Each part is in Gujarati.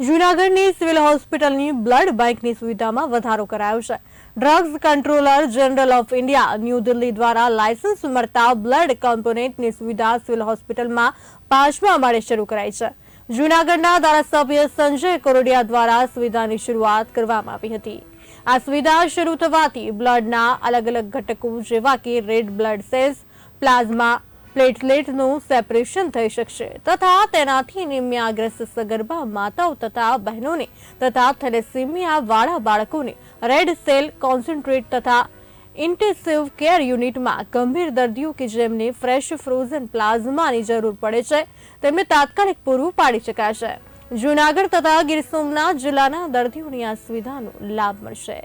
જૂનાગઢની સિવિલ હોસ્પિટલની બ્લડ બેંકની સુવિધામાં વધારો કરાયો છે. Drugs controller general of India new Delhi દ્વારા લાયસન્સ મળતા બ્લડ કોમ્પોનેન્ટની સુવિધા સિવિલ હોસ્પિટલમાં પાંચમા માળે શરૂ કરાઈ છે. જૂનાગઢના ધારાસભ્ય સંજય કોરોડિયા દ્વારા સુવિધાની શરૂઆત કરવામાં આવી હતી. આ સુવિધા શરૂ થવાથી બ્લડના અલગ અલગ ઘટકો જેવા કે રેડ બ્લડ સેલ્સ, પ્લાઝમા પ્લેટલેટનું સેપરેશન થઈ શકશે તથા તેનાથી નિમ્યાગ્રસ્ત સગર્ભા માતાઓ તથા બહેનોને તથા થેલેસીમિયા વાળા બાળકોને રેડ સેલ કોન્સન્ટ્રેટ તથા ઇન્ટેન્સિવ કેર યુનિટમાં ગંભીર દર્દીઓ કે જેમને ફ્રેશ ફ્રોઝન પ્લાઝમાની જરૂર પડે છે, તેમને તાત્કાલિક પૂરું પાડી શકાશે. જૂનાગઢ તથા ગીર સોમનાથ જિલ્લાના દર્દીઓને આ સુવિધાનો લાભ મળશે.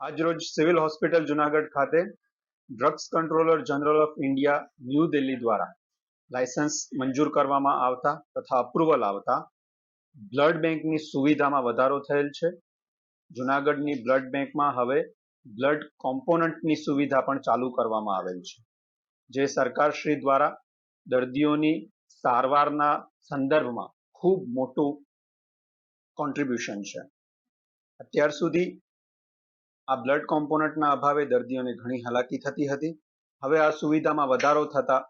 આજરોજ સિવિલ હોસ્પિટલ જૂનાગઢ ખાતે drugs controller general of India new Delhi દ્વારા લાયસન્સ મંજૂર કરવામાં આવતા તથા અપ્રુવલ આવતા બ્લડ બેંકની સુવિધામાં વધારો થયેલ છે. જુનાગઢની બ્લડ બેંકમાં હવે બ્લડ કોમ્પોનન્ટની સુવિધા પણ ચાલુ કરવામાં આવેલ છે. જે સરકારશ્રી દ્વારા દર્દીઓની સારવારના સંદર્ભમાં ખૂબ મોટું કોન્ટ્રીબ્યુશન છે. અત્યાર સુધી આ બ્લડ કોમ્પોનન્ટના અભાવે દર્દીઓને ઘણી હાલાકી થતી હતી. હવે આ સુવિધામાં વધારો થતા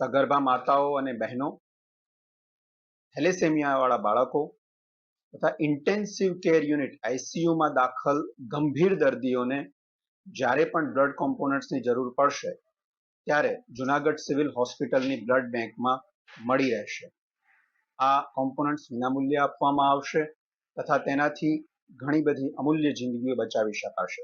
સગર્ભા માતાઓ અને બહેનો, થેલેસેમિયાવાળા બાળકો તથા ઇન્ટેન્સિવ કેર યુનિટ આઈસીયુમાં દાખલ ગંભીર દર્દીઓને જ્યારે પણ બ્લડ કોમ્પોનન્ટ્સની જરૂર પડશે ત્યારે જુનાગઢ સિવિલ હોસ્પિટલની બ્લડ બેંકમાં મળી રહેશે. આ કોમ્પોનન્ટ્સ વિનામૂલ્યે આપવામાં આવશે તથા તેનાથી ઘણી બધી અમૂલ્ય જિંદગીઓ બચાવી શકાશે.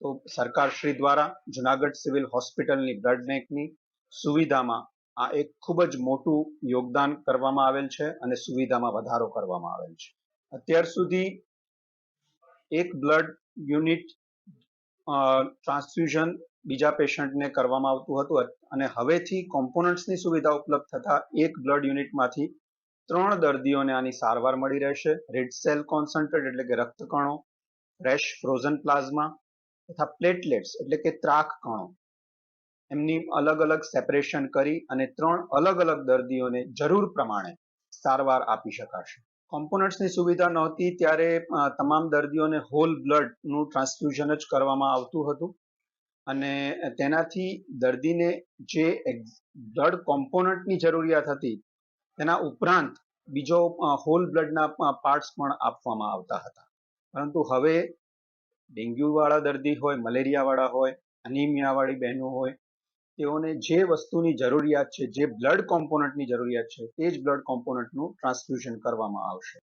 તો સરકારશ્રી દ્વારા જુનાગઢ સિવિલ હોસ્પિટલની બ્લડ બેંકની સુવિધામાં આ એક ખૂબ જ મોટું યોગદાન કરવામાં આવેલ છે અને સુવિધામાં વધારો કરવામાં આવેલ છે. અત્યાર સુધી એક બ્લડ યુનિટ ટ્રાન્સફ્યુઝન બીજા પેશન્ટને કરવામાં આવતું હતું અને હવેથી કોમ્પોનન્ટ્સની સુવિધા ઉપલબ્ધ થતા એક બ્લડ યુનિટમાંથી ત્રણ દર્દીઓને આની સારવાર મળી રહેશે. રેડ સેલ કોન્સન્ટ્રેટ એટલે કે રક્તકણો ફ્રેશ ફ્રોઝન પ્લાઝમા તથા પ્લેટલેટ્સ એટલે કે ત્રાક કણો એમની અલગ અલગ સેપરેશન કરી અને ત્રણ અલગ અલગ દર્દીઓને જરૂર પ્રમાણે સારવાર આપી શકાશે. કોમ્પોનન્ટ્સની સુવિધા નહોતી ત્યારે તમામ દર્દીઓને હોલ બ્લડનું ટ્રાન્સફ્યુઝન જ કરવામાં આવતું હતું. અને તેનાથી દર્દીને જે બ્લડ કોમ્પોનન્ટની જરૂરિયાત હતી તેના ઉપરાંત બીજો હોલ બ્લડના પાર્ટ્સ પણ આપવામાં આવતા હતા. પરંતુ હવે ડેન્ગ્યુવાળા દર્દી હોય, મલેરિયાવાળા હોય, અનિમિયાવાળી બહેનો હોય, તેઓને જે વસ્તુની જરૂરિયાત છે, જે બ્લડ કોમ્પોનન્ટની જરૂરિયાત છે, તે જ બ્લડ કોમ્પોનન્ટનું ટ્રાન્સફ્યુઝન કરવામાં આવશે.